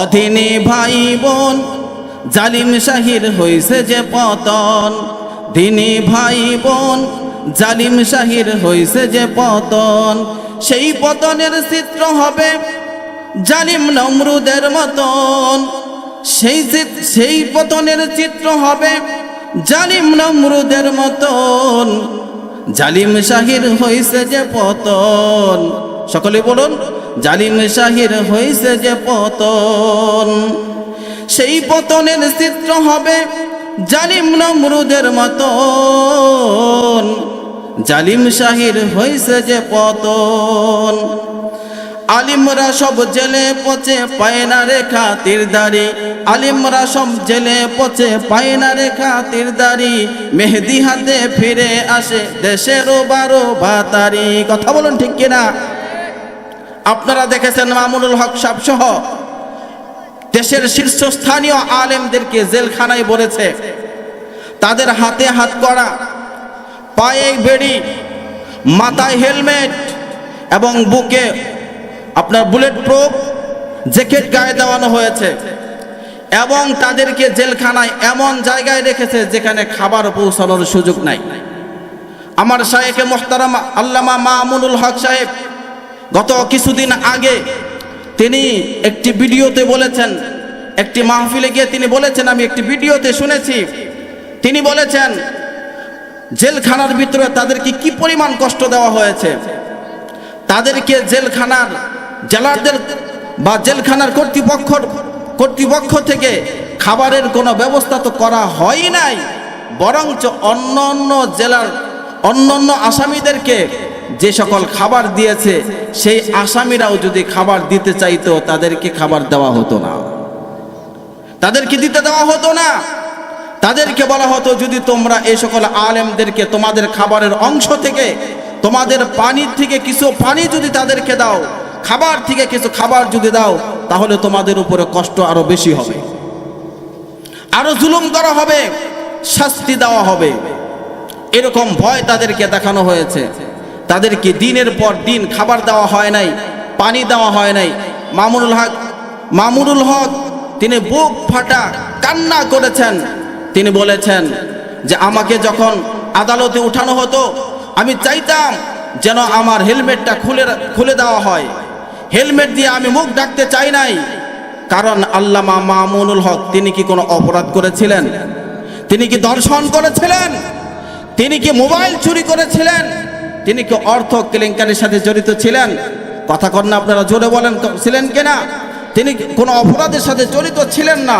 অধীনে ভাই বোন জালিম শাহির হইছে যে পতন। দিনী ভাই বোন জালিম শাহির হইছে যে পতন। সেই পতনের চিত্র হবে জালিম নমরুদের মতন। সেই সেই পতনের চিত্র হবে জালিম নমরুদের মতন। জালিম শাহির হইছে যে পতন। সকলে বলুন। জালিম শাহির হইছে যে পতন। সেই পতনের চিত্র হবে জালিম নমরুদের মতন। জালিম শাহির হইছে যে পতন। আলিমরা সব জেলে পচে পায় না রেখা তীরদারি আলিমরা সব জেলে পচে পায় না রেখা তীরদারি মেহেদি হাতে ফিরে আসে দেশেরও বারো ভাতারি কথা বলুন ঠিক কিনা? আপনারা দেখেছেন মামুনুল হক সাহ সহ দেশের শীর্ষস্থানীয় আলেমদেরকে জেলখানায় বলেছে, তাদের হাতে হাত করা, পায়ে বেড়ি, মাথায় হেলমেট এবং বুকে আপনার বুলেট প্রুফ, জ্যাকেট গায়ে দেওয়ানো হয়েছে এবং তাদেরকে জেলখানায় এমন জায়গায় রেখেছে যেখানে খাবার পৌঁছানোর সুযোগ নাই। আমার শাহেকে মোহতারাম আল্লামা মামুনুল হক সাহেব গত কিছুদিন আগে তিনি একটি ভিডিওতে বলেছেন, একটি মাহফিলে গিয়ে তিনি বলেছেন, আমি একটি ভিডিওতে শুনেছি। তিনি বলেছেন, জেলখানার ভিতরে তাদেরকে কি পরিমাণ কষ্ট দেওয়া হয়েছে? তাদেরকে জেলখানার জেলারদের বা জেলখানার কর্তৃপক্ষ কর্তৃপক্ষ থেকে খাবারের কোনো ব্যবস্থা তো করা হয় নাই, বরঞ্চ অন্য অন্য জেলার অন্য অন্য আসামিদেরকে যে সকল খাবার দিয়েছে, সেই আসামিরাও যদি খাবার দিতে চাইতো, তাদেরকে খাবার দেওয়া হতো না। তাদেরকে দিতে দেওয়া হতো না। তাদেরকে বলা হতো, যদি তোমরা এই সকল আলেমদেরকে তোমাদের খাবারের অংশ থেকে, তোমাদের পানির থেকে কিছু পানি যদি তাদেরকে দাও, খাবার থেকে কিছু খাবার যদি দাও, তাহলে তোমাদের উপরে কষ্ট আরও বেশি হবে। আরও জুলুম করা হবে, শাস্তি দেওয়া হবে। এরকম ভয় তাদেরকে দেখানো হয়েছে। তাদেরকে দিনের পর দিন খাবার দেওয়া হয় নাই, পানি দেওয়া হয় নাই। মামুনুল হক মামুনুল হক, তিনি বুক ফাটা কান্না করেছেন। তিনি বলেছেন যে, আমাকে যখন আদালতে উঠানো হতো, আমি চাইতাম যেন আমার হেলমেটটা খুলে খুলে দেওয়া হয়। হেলমেট দিয়ে আমি মুখ ডাকতে চাই নাই। কারণ আল্লামা মামুনুল হক, তিনি কি কোনো অপরাধ করেছিলেন? তিনি কি দর্শন করেছিলেন? তিনি কি মোবাইল চুরি করেছিলেন? তিনি কি অর্থ কেলেঙ্কারির সাথে জড়িত ছিলেন? কথা কন না, আপনারা জোরে বলেন ছিলেন কিনা? তিনি কোনো অপরাধের সাথে জড়িত ছিলেন না?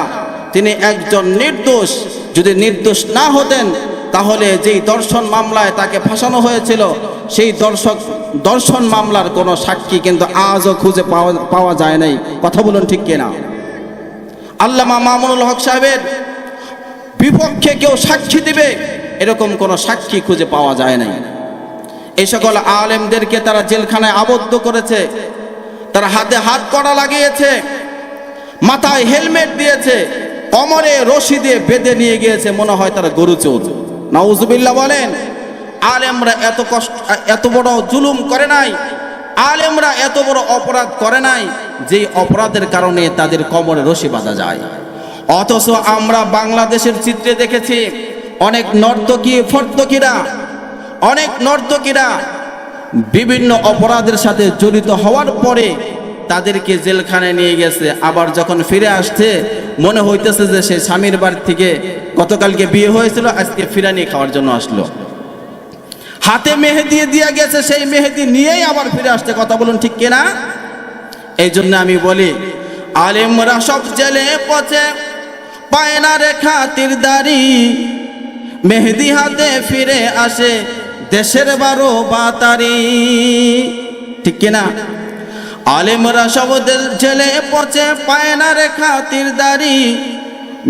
তিনি একজন নির্দোষ। যদি নির্দোষ না হতেন, তাহলে যেই দর্শন মামলায় তাকে ফাঁসানো হয়েছিল, সেই দর্শক, দর্শন মামলার কোনো সাক্ষী কিন্তু আজও খুঁজে পাওয়া পাওয়া যায় নাই। কথা বলুন ঠিক কিনা? আল্লামা মামুনুল হক সাহেবের বিপক্ষে কেউ সাক্ষী দিবে, এরকম কোনো সাক্ষী খুঁজে পাওয়া যায় নাই। এই সকল আলেমদেরকে তারা জেলখানায় আবদ্ধ করেছে। তারা হাতে হাত কড়া লাগিয়েছে, মাথায় হেলমেট দিয়েছে, কমরে রশি দিয়ে বেঁধে নিয়ে গিয়েছে, মনে হয় তারা গরু চোর। নাউজুবিল্লাহ বলেন, আলেমরা এত কষ্ট, এত বড় জুলুম করে নাই, আলেমরা এত বড় অপরাধ করে নাই যে অপরাধের কারণে তাদের কমরে রশি বাঁধা যায়। অথচ আমরা বাংলাদেশের চিত্রে দেখেছি, অনেক নর্তকী, ফর্তকীরা অনেক নর্তকীরা বিভিন্ন অপরাধের সাথে জড়িত হওয়ার পরে তাদেরকে জেলখানায় নিয়ে গেছে। আবার যখন ফিরে আসছে, মনে হইতেছে যে সে স্বামীর বাড়ি থেকে গতকালকে বিয়ে হয়েছিল, আজকে ফিরানি খাওয়ার জন্য আসলো। হাতে মেহেদি দিয়ে গেছে, সেই মেহেদি নিয়েই আবার ফিরে আসছে। কথা বলুন ঠিক কিনা? এই জন্য আমি বলি, আলেমরা সব জেলে পচে পায় না রেখা তীরদারি মেহেদি হাতে ফিরে আসে। দেশের বারো বাতারি। ঠিক কিনা? আলেমরা সব জেলে পচে পায় না রেখা তীরদারি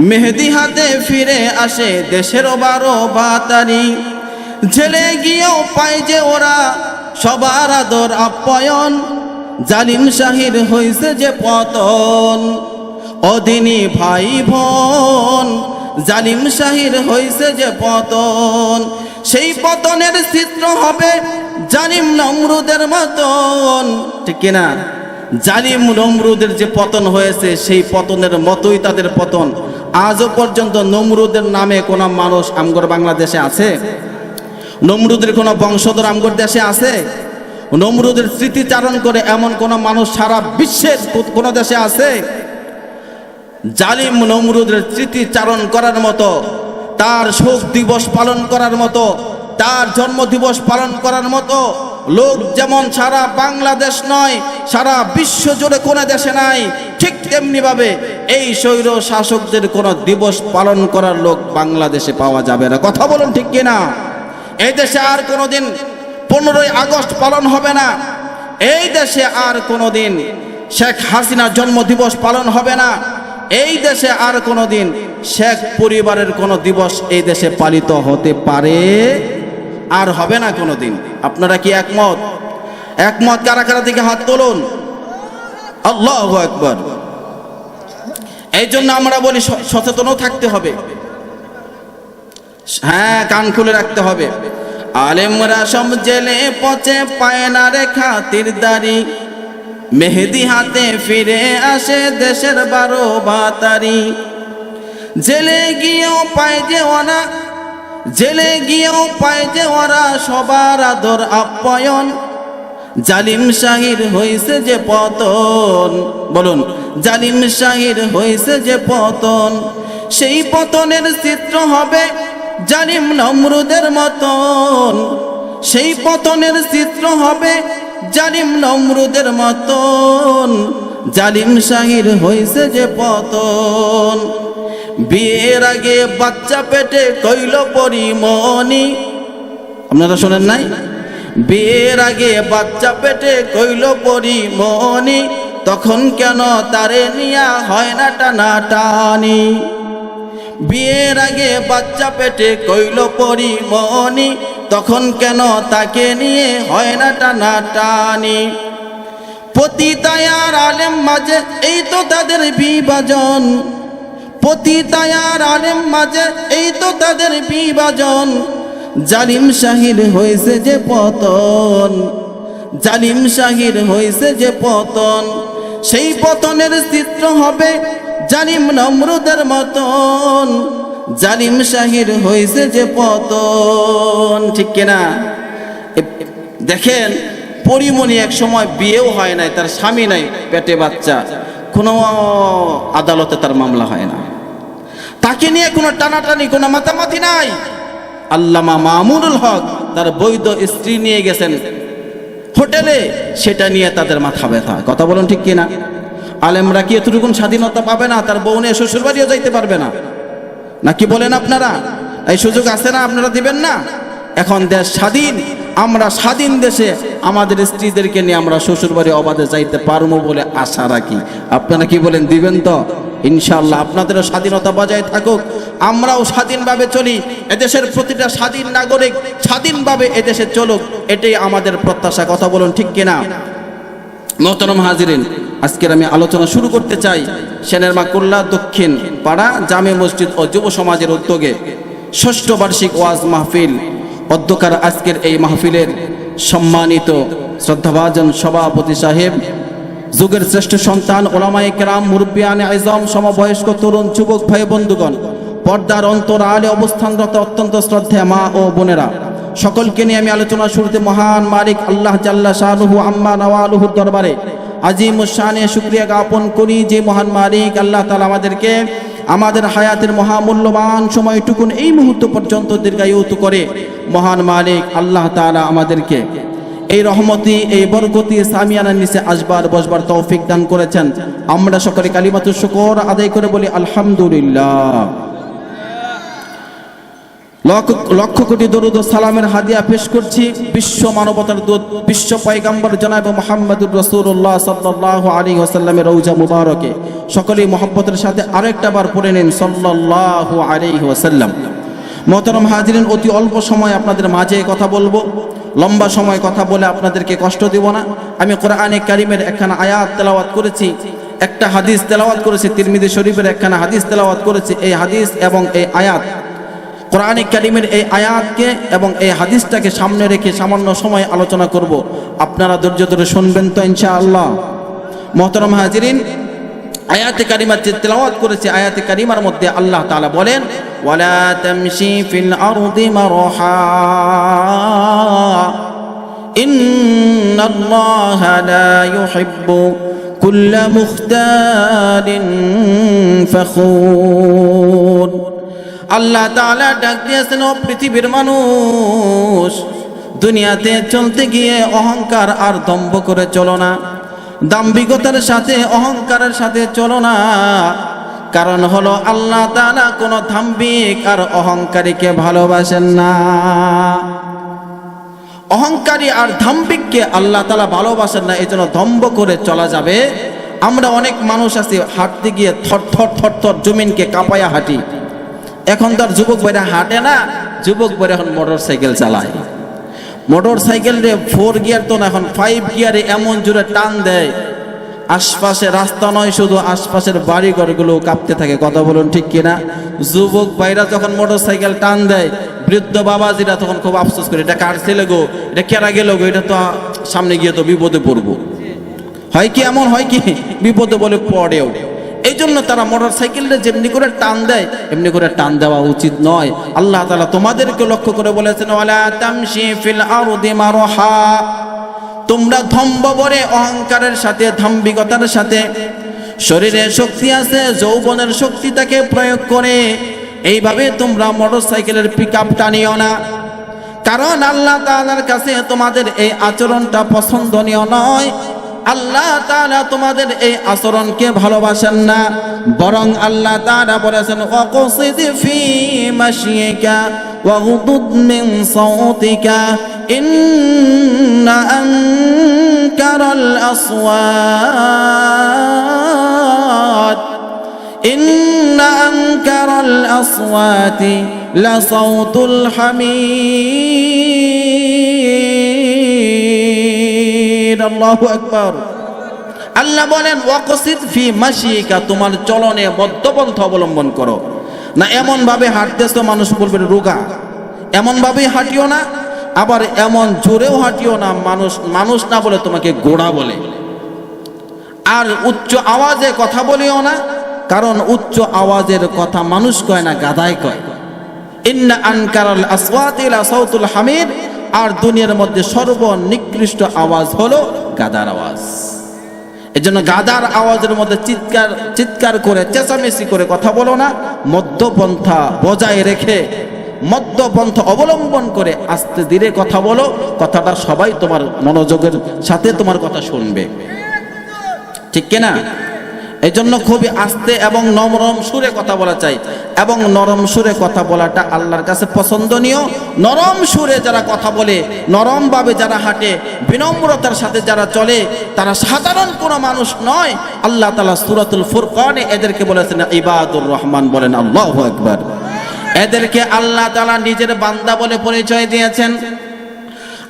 মেহেদি হাতে ফিরে আসে দেশের বারো বাতারি। জেলে গিয়েও পায় যে ওরা সবার আদর আপ্যায়ন। জালিম শাহির হইছে যে পতন। অদিনী ভাই বোন জালিম শাহির হইছে যে পতন। সেই পতনের চিত্র হবে জালিম নমরুদের মতন। ঠিক কিনা? জালিম নমরুদের যে পতন হয়েছে, সেই পতনের মতোই তাদের পতন। আজও পর্যন্ত নমরুদের নামে কোনো মানুষ আমগর বাংলাদেশে আছে? নমরুদের কোনো বংশধর আমগর দেশে আছে? নমরুদের স্মৃতিচারণ করে এমন কোনো মানুষ সারা বিশ্বের কোনো দেশে আছে? জালিম নমরুদের স্মৃতিচারণ করার মতো, তার শোক দিবস পালন করার মতো, তার জন্ম দিবস পালন করার মতো, লোক যেমন সারা বাংলাদেশ নয়, সারা বিশ্ব জুড়ে কোনো দেশে নাই, ঠিক তেমনি ভাবে এই স্বৈর শাসকদের কোনো দিবস পালন করার লোক বাংলাদেশে পাওয়া যাবে না। কথা বলুন ঠিক কিনা? এই দেশে আর কোনোদিন পনেরোই আগস্ট পালন হবে না। এই দেশে আর কোনোদিন শেখ হাসিনার জন্মদিবস পালন হবে না। এই দেশে আর কোনোদিন শেখ পরিবারের কোনো দিবস এই দেশে পালিত হতে পারে? আর হবে না কোনোদিন। আপনারা কি একমত? একমত কারা কারা দিকে হাত তুলুন? আল্লাহ একবার এই জন্য আমরা বলি সচেতনও থাকতে হবে। হ্যাঁ কান খুলে রাখতে হবে। আলেমরা সব জেলে পচে পায় না রে খাতির দাড়ি মেহেদি হাতে ফিরে আসে দেশের বারো বাতারি। জেলে গিয়েও পায় যে ওরা জেলে গিয়েও পায় যে ওরা সবার আদর আপ্যায়ন। জালিম শাহির হইছে যে পতন, বলুন, জালিম শাহির হইছে যে পতন। সেই পতনের চিত্র হবে জালিম নমরুদের মতন। সেই পতনের চিত্র হবে জালিম নমরুদের মতন, জালিম শাহির হইছে যে পতন। বিয়ের আগে বাচ্চা পেটে কইল পরিমণি। আপনারা শোনেন নাই? বিয়ের আগে বাচ্চা পেটে কইল পরিমণি, তখন কেন তারে নিয়া হয় না টানা টানি বিয়ের আগে বাচ্চা পেটে কইল পরিমণি তখন কেন তাকে নিয়ে হয় না টানা টানি? পতিতায়ার আলেম মাঝে, এই তো তাদের বিভাজন। পতিতায়ার আলেম মাঝে, এই তো তাদের বিভাজন। জালিম শাহির হয়েছে যে পতন। জালিম শাহির হয়েছে যে পতন। সেই পতনের চিত্র হবে জালিম নমরুদের মতন। জালিম শাহির হয়েছে যে পতন। ঠিক কিনা? দেখেন, পরিমণি এক সময় বিয়েও হয় নাই, তার স্বামী নাই, পেটে বাচ্চা। কোনো আদালতে তার মামলা হয় না। তাকে নিয়ে কোনো টানাটানি, কোনো মাতামাতি নাই। আল্লামা মামুনুল হক তার বৈধ স্ত্রী নিয়ে গেছেন হোটেলে, সেটা নিয়ে তাদের মাথা ব্যথা। কথা বলুন ঠিক কিনা? আলেমরা কি এতটুকুন স্বাধীনতা পাবে না? তার বউ নিয়ে শ্বশুর বাড়িও যাইতে পারবে না। নাকি বলেন আপনারা? এই সুযোগ আছে না? আপনারা দিবেন না? এখন দেশ স্বাধীন, আমরা স্বাধীন দেশে আমাদের স্ত্রীদেরকে নিয়ে আমরা শ্বশুর বাড়ি অবাধে যাইতে পারব বলে আশা রাখি। আপনারা কি বলেন, দিবেন তো? ইনশাআল্লাহ আপনাদেরও স্বাধীনতা বজায় থাকুক। আমরাও স্বাধীনভাবে চলি, এদেশের প্রতিটা স্বাধীন নাগরিক স্বাধীনভাবে এদেশে চলুক, এটাই আমাদের প্রত্যাশা। কথা বলুন ঠিক কিনা? মোহতরম হাজিরিন আজকের আমি আলোচনা শুরু করতে চাই সেনের মাকুল্লা দক্ষিণ পাড়া জামে মসজিদ ও যুব সমাজের উদ্যোগে ষষ্ঠ বার্ষিক ওয়াজ মাহফিল। অধ্যকার আজকের এই মাহফিলের সম্মানিত শ্রদ্ধাভাজন সভাপতি সাহেব, যুগের শ্রেষ্ঠ সন্তান, ওলামায়ে কেরাম, মুরব্বিয়ানে, আজম, সমবয়স্ক, তরুণ, যুবক ভাই, বন্ধুগণ, পর্দার অন্তর আলে অবস্থানরত অত্যন্ত শ্রদ্ধা মা ও বোনেরা, সকলকে নিয়ে আমি আলোচনা শুরুতে মহান মালিক আল্লাহ জাল্লা শাহরুহু আম্মা নওয়ালুহুর দরবারে আজিম শানে শুক্রিয়া জ্ঞাপন করি যে মহান মালিক আল্লাহ তালা আমাদেরকে আমাদের হায়াতের মহামূল্যবান সময়টুকুন এই মুহূর্ত পর্যন্ত দীর্ঘায়ুত করে মহান মালিক আল্লাহ তালা আমাদেরকে এই রহমতি, এই বরকতি সামিয়ানার নিচে আসবার, বসবার তৌফিক দান করেছেন। আমরা সকলে কালিমাতুর শুকর আদায় করে বলি আলহামদুলিল্লাহ। লক্ষ কোটি দরুদ সালামের হাদিয়া পেশ করছি। বিশ্ব মানবতার দূত, বিশ্ব পয়গাম্বর জনাব মোহাম্মদুর রসুল্লাহ সাল্লাহ আলী ওসাল্লামের রৌজা মুবারকে। সকলেই মোহাম্মতের সাথে আরেকটা বার পড়ে নিন সাল্লাহ আলী ওসাল্লাম মোহতরম হাজিরিন, অতি অল্প সময় আপনাদের মাঝে কথা বলব। লম্বা সময় কথা বলে আপনাদেরকে কষ্ট দিব না। আমি কোরআনে কারিমের একখানা আয়াত তেলাওয়াত করেছি, একটা হাদিস তেলাওয়াত করেছি তিরমিদি শরীফের একখানা হাদিস তেলাওয়াত করেছি। এই হাদিস এবং এই আয়াত কোরআনে কারিমের এই আয়াতকে এবং এই হাদিসটাকে সামনে রেখে সামান্য সময় আলোচনা করব। আপনারা ধৈর্য ধরে শুনবেন তো ইনশাআল্লাহ। মোহতরম হাজিরিন, আয়াতে কারিমার যে তেলাওয়াত করেছে, আয়াতে কারিমার মধ্যে আল্লাহ তালা বলেন কুল্লা ফখুর। আল্লাহ তাআলা ডাক দিয়েছেন, ও পৃথিবীর মানুষ, দুনিয়াতে চলতে গিয়ে অহংকার আর দম্ভ করে চলো না। দাম্ভিকতার সাথে, অহংকারের সাথে চলো না। কারণ হলো আল্লাহ তাআলা কোনো দাম্ভিক আর অহংকারীকে ভালোবাসেন না। অহংকারী আর ধাম্বিককে আল্লাহ তালা ভালোবাসেন না এই জন্য দম্ভ করে চলা যাবে। আমরা অনেক মানুষ আছি, হাঁটতে গিয়ে থর থর থর থর জমিনকে কাঁপায়া হাঁটি। এখন তো আর যুবক ভাইরা হাঁটে না, যুবক ভাইরা এখন মোটর সাইকেল চালায়। মোটর সাইকেল রে ফোর গিয়ার তো না, এখন ফাইভ গিয়ারে এমন জোরে টান দেয়। আশপাশে রাস্তা নয়, শুধু আশপাশের বাড়ি ঘরগুলো কাঁপতে থাকে, কথা বলুন ঠিক কিনা? যুবক ভাইরা যখন মোটর সাইকেল টান দেয়, বৃদ্ধ বাবাজিরা তখন খুব আফসোস করে, এটা কার ছেলে গো? এটা কেরা গেল গো? এটা তো সামনে গিয়ে তো বিপদে পড়ব। হয় কি এমন, হয় কি? বিপদে বলে পড়েও। জন্য তারা মোটর সাইকেলটা যেমনি করে টান দেয়, এমনি করে টান দেওয়া উচিত নয়। আল্লাহ তালা তোমাদেরকে লক্ষ্য করে বলেছেন তোমরা ধম্ববরে অহংকারের সাথে, ধাম্বিকতার সাথে শরীরে শক্তি আছে, যৌবনের শক্তিটাকে প্রয়োগ করে। এইভাবে তোমরা মোটর সাইকেলের পিক আপ টানিও না। কারণ আল্লাহ তাআলার কাছে তোমাদের এই আচরণটা পছন্দনীয় নয়। আল্লাহ তাআলা তোমাদের এই আচরণকে ভালোবাসেন না বরং আল্লাহ তাআলা বলেছেন ওয়াকসিদ ফি মাশিকা ওয়াগদুদ মিন সাউতিকা ইন্না আনকারাল আসওয়াত إن أنكر الأصوات لصوت তাকবীর আল্লাহু আকবার। আল্লাহ বলেন, ওয়াকসিদ ফি মাশিকা তোমার চলনে মধ্যপন্থ অবলম্বন করো। না এমন ভাবে হাঁটতেছো, মানুষ বলবে, রোগা। এমন ভাবে হাঁটিও না, আবার এমন জোরেও হাঁটিও না, মানুষ মানুষ না বলে তোমাকে গোড়া বলে। আর উচ্চ আওয়াজে কথা বলিও না, কারণ উচ্চ আওয়াজের কথা মানুষ কয় না গাদায় কয়। ইন্না আনকারাল আসওয়াতিল সাউতুল হামিদ। আর দুনিয়ার মধ্যে সর্বনিকৃষ্ট আওয়াজ হলো গাদার আওয়াজ। এজন্য গাদার আওয়াজের মধ্যে চিৎকার চিৎকার করে, চেঁচামেচি করে কথা বলো না, মধ্যপন্থা বজায় রেখে, মধ্যপন্থা অবলম্বন করে আস্তে ধীরে কথা বলো, কথাটা সবাই তোমার মনোযোগের সাথে তোমার কথা শুনবে। ঠিক কিনা? এই জন্য খুবই আস্তে এবং নরম সুরে কথা বলা চাই। এবং নরম সুরে কথা বলাটা আল্লাহর কাছে পছন্দনীয়। নরম সুরে যারা কথা বলে, নরমভাবে যারা হাঁটে, বিনম্রতার সাথে যারা চলে, তারা সাধারণ কোনো মানুষ নয়। আল্লাহ তালা সুরাতুল ফুরকানে এদেরকে বলেছেন, ইবাদুর রহমান বলেন, আল্লাহ একবার এদেরকে আল্লাহ তালা নিজের বান্দা বলে পরিচয় দিয়েছেন।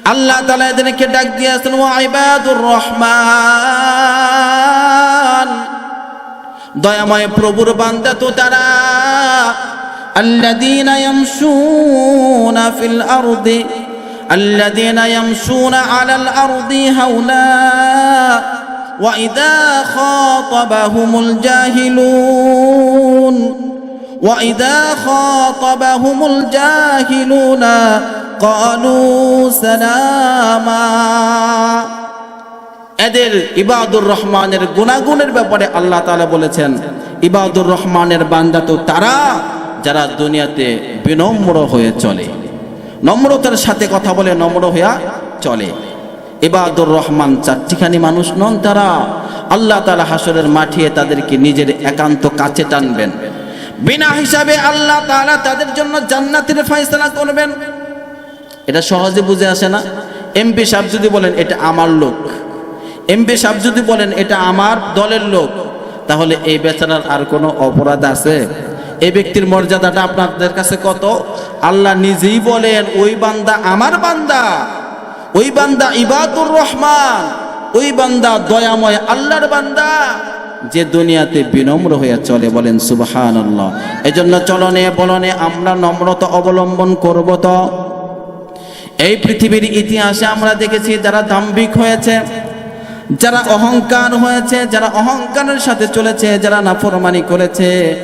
আল্লাহ তালা এদেরকে ডাক দিয়েছেন ও ইবাদুর রহমান। দয়াময় প্রভুর বান্দা তো তারা الذين يمشون في الأرض الذين يمشون على الأرض هونا وإذا خاطبهم الجاهلون وإذا خاطبهم الجاهلون قالوا سلاما এদের ইবাদুর রহমানের গুণাগুণের ব্যাপারে আল্লাহ তালা বলেছেন, ইবাদুর রহমানের বান্দা তো তারা যারা দুনিয়াতে বিনম্র হয়ে চলে। নম্রতার সাথে কথা বলে নম্র হইয়া চলে। ইবাদুর রহমান চারটিখানি মানুষ নন তারা। আল্লাহ তাআলা হাসরের মাঠিয়ে তাদেরকে নিজের একান্ত কাছে টানবেন। বিনা হিসাবে আল্লাহ তাআলা তাদের জন্য জান্নাতের ফয়সালা করবেন। এটা সহজে বুঝে আসে না। এমপি সাহেব যদি বলেন, এটা আমার লোক। এমপি সাহেব যদি বলেন, এটা আমার দলের লোক, তাহলে এই বেচারার আর কোনো অপরাধ আছে? এই ব্যক্তির মর্যাদাটা আপনাদের কাছে কত? আল্লাহ নিজেই বলেন, ওই বান্দা আমার বান্দা, ওই বান্দা ইবাদুর রহমান, ওই বান্দা দয়াময় আল্লাহর বান্দা। যে দুনিয়াতে বিনম্র হয়ে চলে বলেন সুবহান এজন্য চলনে বলনে আমরা নম্রতা অবলম্বন করব তো। এই পৃথিবীর ইতিহাসে আমরা দেখেছি যারা দাম্ভিক হয়েছে যারা অহংকার হয়েছে, যারা অহংকারের সাথে চলেছে, যারা নাফরমানি করেছে,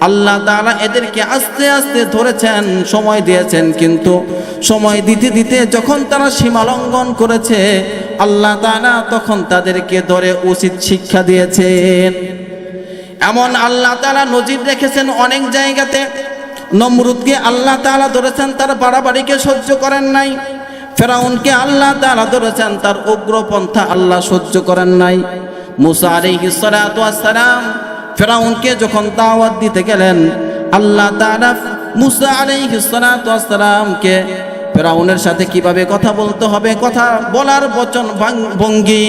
আল্লাহ তাআলা এদেরকে আস্তে আস্তে ধরেছেন, সময় দিয়েছেন, কিন্তু সময় দিতে দিতে যখন তারা সীমা লঙ্ঘন করেছে, আল্লাহ তাআলা তখন তাদেরকে ধরে উচিত শিক্ষা দিয়েছেন। এমন আল্লাহ তাআলা নজির রেখেছেন অনেক জায়গাতে, নমরুদকে আল্লাহ তাআলা ধরেছেন, তার বাড়াবাড়িকে সহ্য করেন নাই। ফেরাউনকে আল্লাহ তাআলা ধরেছেন, তার উগ্রপন্থা আল্লাহ সহ্য করেন নাই। মুসা আলাইহিস সালাতু ওয়াস সালাম ফেরাউনকে যখন দাওয়াত দিতে গেলেন, আল্লাহ তাআলা মুসা আলাইহিস সালাতু ওয়াস সালামকে ফেরাউনের সাথে কীভাবে কথা বলতে হবে, কথা বলার বচন ভঙ্গি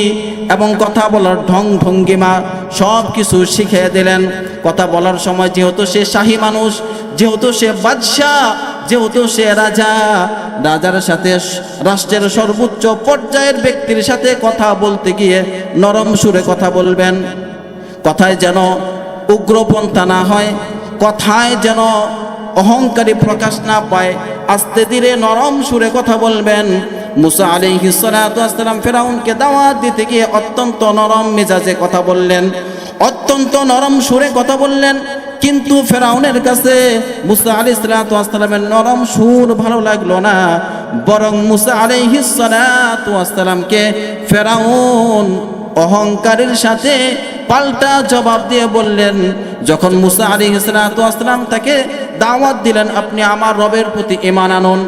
এবং কথা বলার ঢং ভঙ্গিমা সব কিছু শিখিয়ে দিলেন। কথা বলার সময় যেহেতু সে শাহী মানুষ, যেহেতু সে বাদশাহ যেহেতু সে রাজা, রাজার সাথে রাষ্ট্রের সর্বোচ্চ পর্যায়ের ব্যক্তির সাথে কথা বলতে গিয়ে নরম সুরে কথা বলবেন। কথায় যেন উগ্রপন্থা না হয়, কথায় যেন অহংকারী প্রকাশ না পায়, আস্তে ধীরে নরম সুরে কথা বলবেন। মুসা আলাইহি সালাম ফেরাউনকে দাওয়াত দিতে গিয়ে অত্যন্ত নরম মেজাজে কথা বললেন। অত্যন্ত নরম সুরে কথা বললেন। কিন্তু ফেরাউনের কাছে মুসা আলি সালামের নরম সুর ভালো লাগল না। বরং মুসা আলাইহি সালামকে ফেরাউন অহংকারের সাথে পাল্টা জবাব দিয়ে বললেন, যখন মুসা আলী আসলাম তাকে দাওয়াত দিলেন, আপনি আমার রবের প্রতি ইমান আনুন।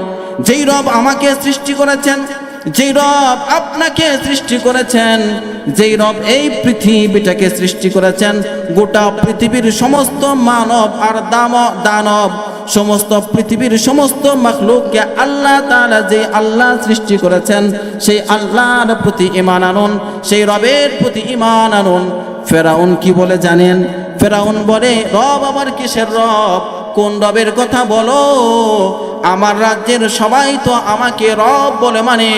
যেই রব আমাকে সৃষ্টি করেছেন যেই রব আপনাকে সৃষ্টি করেছেন, যেই রব এই পৃথিবীটাকে সৃষ্টি করেছেন, গোটা পৃথিবীর সমস্ত মানব আর দাম দানব, সমস্ত পৃথিবীর সমস্ত মখলুককে আল্লাহ তাআলা যে আল্লাহ সৃষ্টি করেছেন, সেই আল্লাহর প্রতি ইমান আনুন, সেই রবের প্রতি ইমান আনুন। ফেরাউন কি বলে জানেন? ফেরাউন বলে, রব আবার কিসের রব? কোন রবের কথা বলো? আমার রাজ্যের সবাই তো আমাকে রব বলে মানে।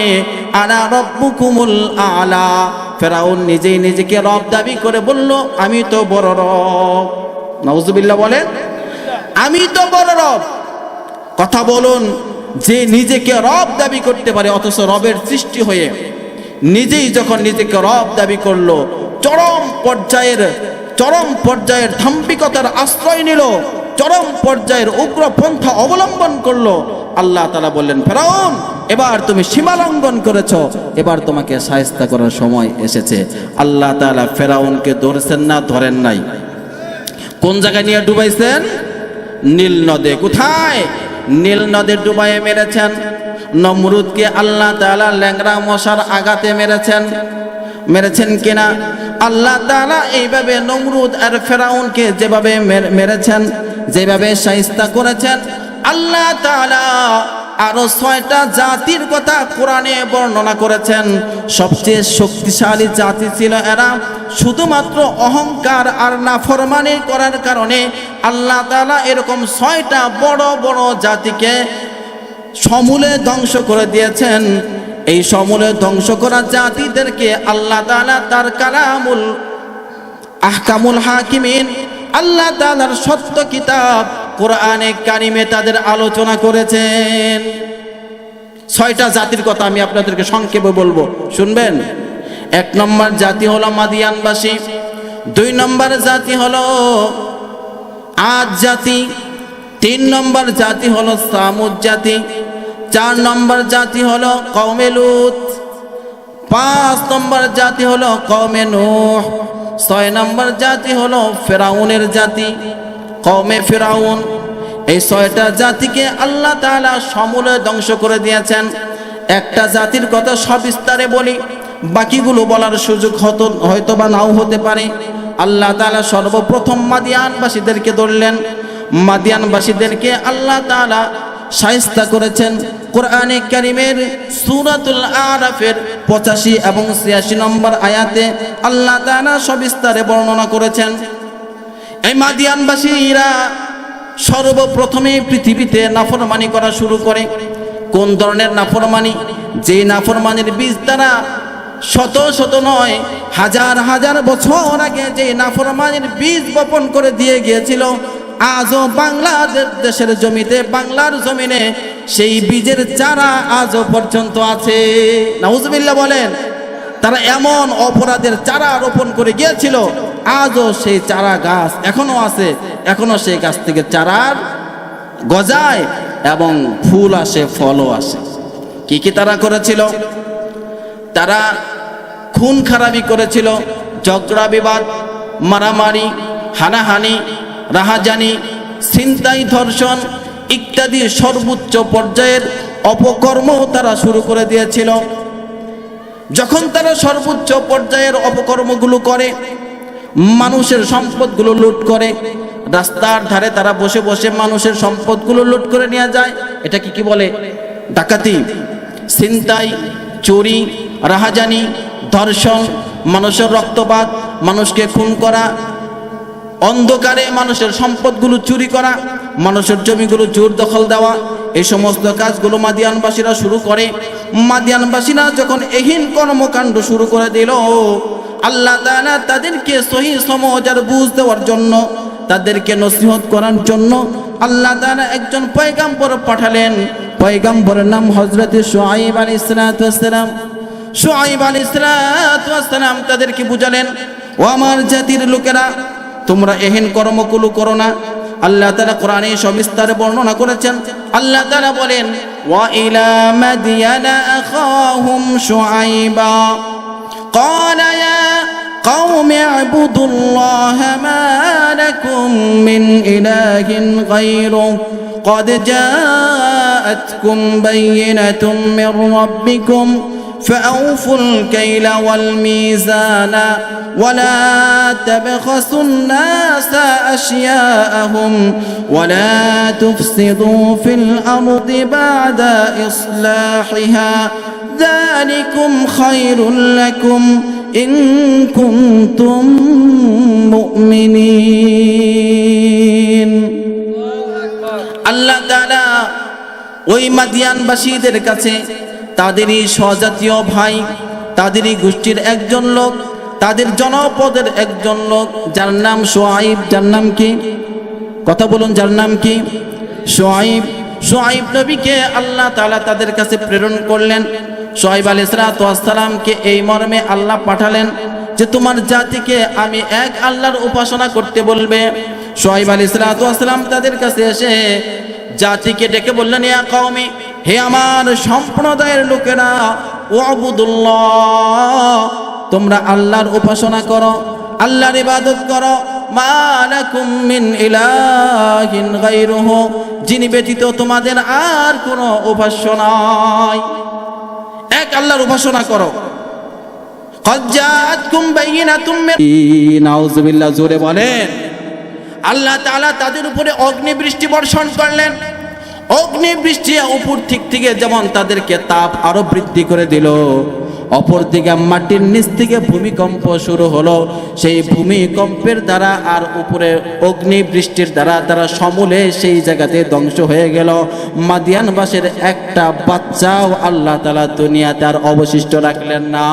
আনা রব্বুকুমুল আলা। ফেরাউন নিজেই নিজেকে রব দাবি করে বলল, আমি তো বড় রব। নওজুবিল্লাহ বলেন, আমি তো বড় রব। কথা বলুন, যে নিজেকে রব দাবি করতে পারে, অথচ রবের সৃষ্টি হয়ে নিজেই যখন নিজেকে রব দাবি করল, চরম পর্যায়ের চরম পর্যায়ের ধাম্পিকতার আশ্রয় নিল। চরম পর্যায়ের উগ্র পন্থা অবলম্বন করল। আল্লাহ তালা বললেন, ফেরাউন, এবার তুমি সীমালঙ্ঘন করেছ। এবার তোমাকে সায়স্তা করার সময় এসেছে। আল্লাহ তালা ফেরাউনকে ধরেছেন না, ধরেন নাই। কোন জায়গায় নিয়ে ডুবাইছেন? নীল নদে। কোথায়? নীল নদে ডুবাইয়ে মেরেছেন। নমরুদকে আল্লাহ তাআলা ল্যাংরা মশার আঘাতে মেরেছেন। মেরেছেন কিনা? আল্লাহ তাআলা এইভাবে নমরুদ আর ফেরাউনকে যেভাবে মের- মেরেছেন, যেভাবে সাইস্তা করেছেন, আল্লাহ তালা আরও ছয়টা জাতির কথা কোরআনে বর্ণনা করেছেন। সবচেয়ে শক্তিশালী জাতি ছিল এরা। শুধুমাত্র অহংকার আর নাফরমানি করার কারণে আল্লাহ তালা এরকম ছয়টা বড় বড় জাতিকে সমূলে ধ্বংস করে দিয়েছেন। এই সমূলে ধ্বংস করা জাতিদেরকে আল্লাহ তাআলা তার কালামুল আহকামুল হাকিমিন, আল্লাহ তাআলার সত্য কিতাব কোরআনে কারিমে তাদের আলোচনা করেছেন। ছয়টা জাতির কথা আমি আপনাদেরকে সংক্ষেপে বলব। শুনবেন? এক নম্বর জাতি হলো মাদিয়ানবাসী, দুই নম্বর জাতি হলো আজ জাতি, তিন নম্বর জাতি হলো সামুদ জাতি চার নম্বর জাতি হলো কওমে লুত, পাঁচ নম্বর জাতি হলো কওমে নূহ, ছয় নম্বর জাতি হলো ফেরাউনের জাতি, কওমে ফেরাউন। এই ছয়টা জাতিকে আল্লাহ তাআলা সমূলে ধ্বংস করে দিয়েছেন। একটা জাতির কথা সবিস্তারে বলি, বাকিগুলো বলার সুযোগ হতো, হয়তো বা নাও হতে পারে। আল্লাহ তালা সর্বপ্রথম মাদিয়ানবাসীদেরকে ধরলেন। মাদিয়ানবাসীদেরকে আল্লাহ তাআলা শায়েস্তা করেছেন কোরআনে কারিমের সূরাতুল আরাফের পঁচাশি এবং ছিয়াশি নম্বর আয়াতে আল্লাহ তাআলা সবিস্তারে বর্ণনা করেছেন এই মাদিয়ানবাসীরা, সর্বপ্রথমে পৃথিবীতে নাফরমানি করা শুরু করে। কোন ধরনের নাফরমানি? যে নাফরমানির বীজ দ্বারা শত শত নয়, হাজার হাজার বছর আগে যে নাফরমানির বীজ বপন করে দিয়ে গিয়েছিল আজও বাংলাদেশ দেশের জমিতে, বাংলার জমিনে সেই বীজের চারা আজও পর্যন্ত আছে। নাউজবিল্লাহ বলেন, তারা এমন অপরাধের চারা রোপণ করে গিয়েছিল, আজও সেই চারা গাছ এখনও আছে। এখনও সেই গাছ থেকে চারার গজায় এবং ফুল আসে, ফলও আসে। কি কি তারা করেছিল? তারা খুন খারাপি করেছিল, ঝগড়া বিবাদ, মারামারি, হানাহানি রাহাজানি ছিনতাই ধর্ষণ ইত্যাদি সর্বোচ্চ পর্যায়ের অপকর্ম তারা শুরু করে দিয়েছিল। যখন তারা সর্বোচ্চ পর্যায়ের অপকর্মগুলো করে, মানুষের সম্পদগুলো লুট করে, রাস্তার ধারে তারা বসে বসে মানুষের সম্পদগুলো লুট করে নিয়ে যায়, এটা কি কি বলে? ডাকাতি ছিনতাই চুরি, রাহাজানি, ধর্ষণ, মানুষের রক্তপাত, মানুষকে খুন করা অন্ধকারে মানুষের সম্পদগুলো চুরি করা, মানুষের জমিগুলো জোর দখল দেওয়া, এই সমস্ত কাজগুলো মাদিয়ানবাসীরা শুরু করে। মাদিয়ানবাসীরা যখন এহীন কর্মকাণ্ড শুরু করে দিল, আল্লাহ তাআলা তাদেরকে সহি সমাজার বুঝ দেওয়ার জন্য, তাদেরকে নসিহত করার জন্য আল্লাহ তাআলা একজন পয়গাম্বর পাঠালেন। পয়গাম্বরের নাম হজরত সোহাইব আলী ইসলাতাম সোহাইব আলী ইসলাতাম তাদেরকে বুঝালেন, ও আমার জাতির লোকেরা তোমরা এহেন কর্মগুলো করো না আল্লাহ তাআলা কোরআনে সবিস্তারে বর্ণনা করেছেন আল্লাহ তাআলা বলেন ওয়া ইলা মাদিয়ানা আখাহুম শুআইবা قال يا قوم اعبدوا الله ما لكم من إله غيره قد جاءتكم بينة من ربكم فأوفوا الكيل والميزان ولا تبخسوا الناس أشياءهم ولا تفسدوا في الأرض بعد إصلاحها ذلكم خير لكم إن كنتم مؤمنين আল্লাহ তাআলা ওই মাদিয়ানবাসীদের কাছে তাদেরই স্বজাতীয় ভাই, তাদেরই গোষ্ঠীর একজন লোক, তাদের জনপদের একজন লোক, যার নাম সোয়াইব যার নাম কি? কথা বলুন, যার নাম কি? সোয়াইব সোয়াইব নবীকে আল্লাহ তাআলা তাদের কাছে প্রেরণ করলেন। সোহাইব আলী সালাতামকে এই মর্মে আল্লাহ পাঠালেন যে, তোমার জাতিকে আমি এক আল্লাহর উপাসনা করতে বলবে। সোহাইব আলী সালাতাম তাদের কাছে এসে জাতিকে ডেকে বললেন, ইয়া কওমি হে আমার সম্প্রদায়ের লোকেরা ও আবুদুল্লাহ তোমরা আল্লাহর উপাসনা করো আল্লাহর ইবাদত করো। মালাকুম মিন ইলাহিন গায়রুহু যিনি ব্যতীত তোমাদের আর কোনো উপাস্য নাই। এক আল্লাহর উপাসনা করো। জোরে বলেন। আল্লাহ তাআলা তাদের উপরে অগ্নি বৃষ্টি বর্ষণ করলেন। অগ্নি বৃষ্টি উপর থেকে যেমন তাদেরকে তাপ আরও বৃদ্ধি করে দিল। অপর দিকে মাটির নিচ থেকে ভূমিকম্প শুরু হলো। সেই ভূমিকম্পের দ্বারা আর উপরে অগ্নি বৃষ্টির দ্বারা তারা সমূলে সেই জায়গাতে ধ্বংস হয়ে গেল। মাদিয়ানবাসের একটা বাচ্চাও আল্লাহ তালা দুনিয়া তার অবশিষ্ট রাখলেন না।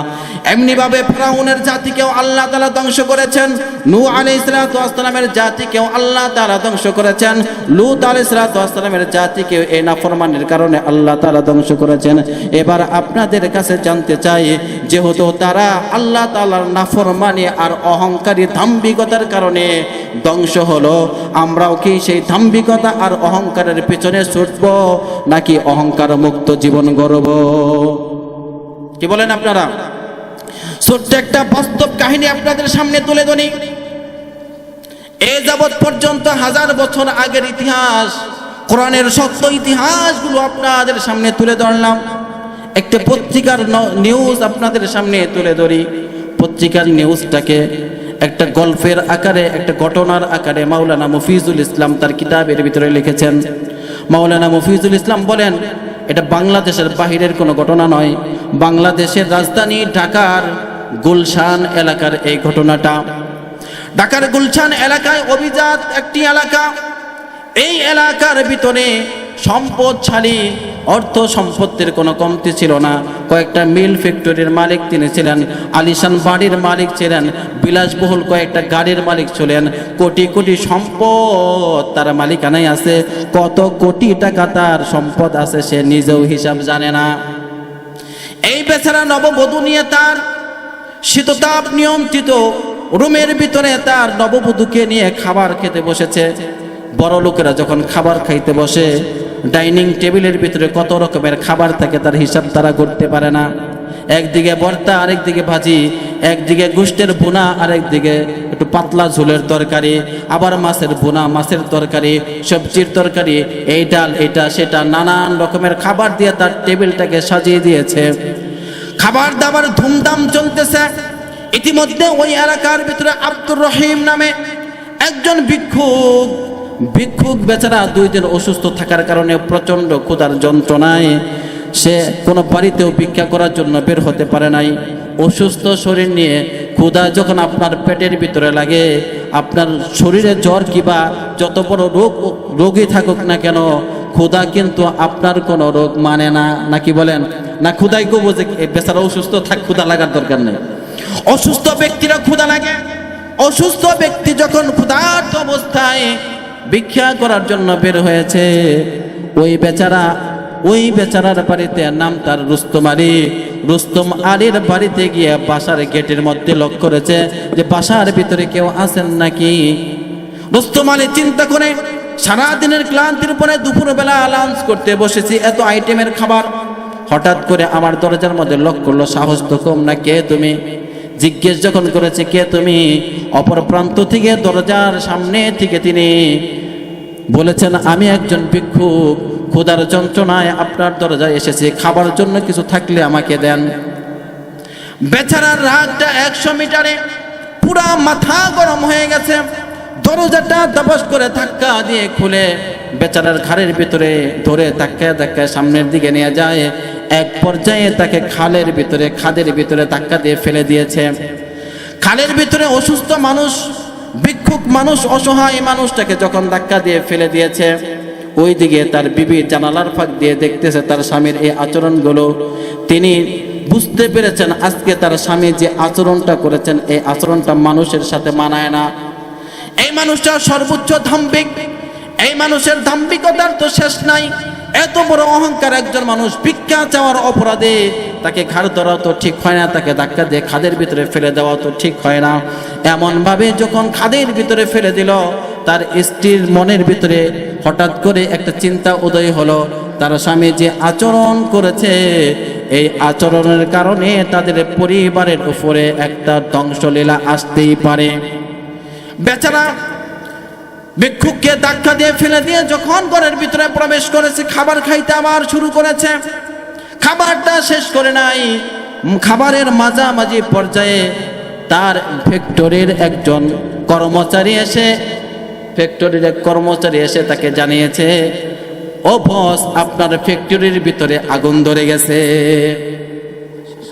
এমনিভাবে ফ্রাউনের জাতিকেও আল্লাহ তালা ধ্বংস করেছেন। নু আলি ইসলাতামের জাতিকেও আল্লাহ তালা ধ্বংস করেছেন। লুত আলি ইসলাতামের জাতিকেও এই নাফরমানের কারণে আল্লাহ তালা ধ্বংস করেছেন। এবার আপনাদের কাছে জানতে চাই যেহেতু তারা আল্লাহ তালার নাফরমানি আর অহংকারী ধাম্বিকতার কারণে ধ্বংস হলো, আমরাও কি সেই ধাম্বিকতা আর অহংকারের পেছনে ছুটব, নাকি অহংকার মুক্ত জীবন গড়ব? কি বলেন আপনারা? ছোট্ট একটা বাস্তব কাহিনী আপনাদের সামনে তুলে ধরি। এ যাবৎ পর্যন্ত হাজার বছর আগের ইতিহাস, কোরআনের সত্য ইতিহাসগুলো আপনাদের সামনে তুলে ধরলাম। একটা পত্রিকার নিউজ আপনাদের সামনে তুলে ধরি। পত্রিকার নিউজটাকে একটা গল্পের আকারে, একটা ঘটনার আকারে মাওলানা মফিজুল ইসলাম তার কিতাবের ভিতরে লিখেছেন। মাওলানা মফিজুল ইসলাম বলেন, এটা বাংলাদেশের বাহিরের কোনো ঘটনা নয়। বাংলাদেশের রাজধানী ঢাকার গুলশান এলাকার এই ঘটনাটা। ঢাকার গুলশান এলাকায় অভিজাত একটি এলাকা। এই এলাকার ভিতরে সম্পদশালী অর্থ সম্পত্তির কোনো কমতি ছিল না। কয়েকটা মিল ফ্যাক্টরির মালিক তিনি ছিলেন, আলিশান বাড়ির মালিক ছিলেন, বিলাসবহুল কয়েকটা গাড়ির মালিক ছিলেন। কোটি কোটি সম্পদ তার মালিকানায় আছে, কত কোটি টাকা তার সম্পদ আছে সে নিজেও হিসাব জানে না। এই বেচারা নববধূ নিয়ে তার শীততাপ নিয়ন্ত্রিত রুমের ভিতরে তার নববধূকে নিয়ে খাবার খেতে বসেছে। বড় লোকেরা যখন খাবার খাইতে বসে ডাইনিং টেবিলের ভিতরে কত রকমের খাবার থাকে তার হিসাব তারা করতে পারে না। একদিকে ভর্তা, আরেকদিকে ভাজি, একদিকে গোষ্ঠের বোনা আরেকদিকে একটু পাতলা ঝোলের তরকারি, আবার মাছের বোনা মাছের তরকারি, সবজির তরকারি, এই ডাল, এটা, সেটা, নানান রকমের খাবার দিয়ে তার টেবিলটাকে সাজিয়ে দিয়েছে। খাবার দাবার ধুমধাম চলতেছে। ইতিমধ্যে ওই এলাকার ভিতরে আব্দুর রহিম নামে একজন ভিক্ষুক ভিক্ষুক বেচারা দুই দিন অসুস্থ থাকার কারণে প্রচণ্ড ক্ষুধার যন্ত্রণায় সে কোনো বাড়িতেও ভিক্ষা করার জন্য বের হতে পারে নাই। অসুস্থ শরীর নিয়ে ক্ষুধা যখন আপনার পেটের ভিতরে লাগে, আপনার শরীরে জ্বর কিবা যত বড় রোগ, রোগী থাকুক না কেন, ক্ষুধা কিন্তু আপনার কোনো রোগ মানে না। নাকি বলেন? না, ক্ষুধাই গো বোঝে বেচারা অসুস্থ থাক, ক্ষুধা লাগার দরকার নেই। অসুস্থ ব্যক্তিরা ক্ষুধা লাগে। অসুস্থ ব্যক্তি যখন ক্ষুধার্ত অবস্থায় ভিক্ষা করার জন্য বের হয়েছে। ওই বেচারা, ওই বেচারার বাড়িতে নাম তার রুস্তম আলী রুস্তম আলীর বাড়িতে গিয়ে বাসার গেটের মধ্যে লক করেছে যে, বাসার ভিতরে কেউ আছেন নাকি? রুস্তম আলী চিন্তা করে সারাদিনের ক্লান্তির পরে দুপুরবেলা লাঞ্চ করতে বসেছি, এত আইটেমের খাবার। হঠাৎ করে আমার দরজার মধ্যে লক করল, সাহস তো কম না, কে তুমি? জিজ্ঞেস যখন করেছে, কে তুমি? অপর প্রান্ত থেকে দরজার সামনে থেকে তিনি বলেছেন, আমি একজন ভিক্ষুক, ক্ষুধার যন্ত্রণায় আপনার দরজায় এসেছি, খাবার জন্য কিছু থাকলে আমাকে দেন। বেচারার রাগটা একশো মিটারে পুরা মাথা গরম হয়ে গেছে, দরজাটা দাবাস করে ধাক্কা দিয়ে খুলে বেচারার ঘাড়ের ভিতরে ধরে ধাক্কায় ধাক্কায় সামনের দিকে নিয়ে যায়, এক পর্যায়ে তাকে খালের ভিতরে, খাদের ভিতরে ধাক্কা দিয়ে ফেলে দিয়েছে। খালের ভিতরে অসুস্থ মানুষ ভিক্ষুক মানুষ, অসহায় মানুষটাকে যখন ধাক্কা দিয়ে ফেলে দিয়েছে ওই দিকে তার বিবি জানালার ফাঁক দিয়ে দেখতেছে তার স্বামীর এই আচরণগুলো। তিনি বুঝতে পেরেছেন আজকে তার স্বামী যে আচরণটা করেছেন, এই আচরণটা মানুষের সাথে মানায় না। এই মানুষটা সর্বোচ্চ ধাম্বিক, এই মানুষের ধাম্বিকতার তো শেষ নাই। এত বড় অহংকার একজন মানুষ ভিক্ষা চাওয়ার অপরাধে তাকে ঘাড় ধরা তো ঠিক হয় না, তাকে ধাক্কা দিয়ে খাদের ভিতরে ফেলে দেওয়া তো ঠিক হয় না। এমনভাবে যখন খাদের ভিতরে ফেলে দিল, তার স্ত্রীর মনের ভিতরে হঠাৎ করে একটা চিন্তা উদয় হলো। তার স্বামী যে আচরণ করেছে, এই আচরণের কারণে তাদের পরিবারের উপরে একটা ধ্বংসলীলা আসতেই পারে। বেচারা ভিক্ষুককে ধাক্কা দিয়ে ফেলে দিয়ে যখন ঘরের ভিতরে প্রবেশ করেছে, খাবার খাইতে আবার শুরু করেছে। খাবারটা শেষ করে নাই। খাবারের মাঝামাঝি পর্যায়ে তার ফ্যাক্টরির একজন কর্মচারী এসে, ফ্যাক্টরির এক কর্মচারী এসে তাকে জানিয়েছে, ও বস, আপনার ফ্যাক্টরির ভিতরে আগুন ধরে গেছে।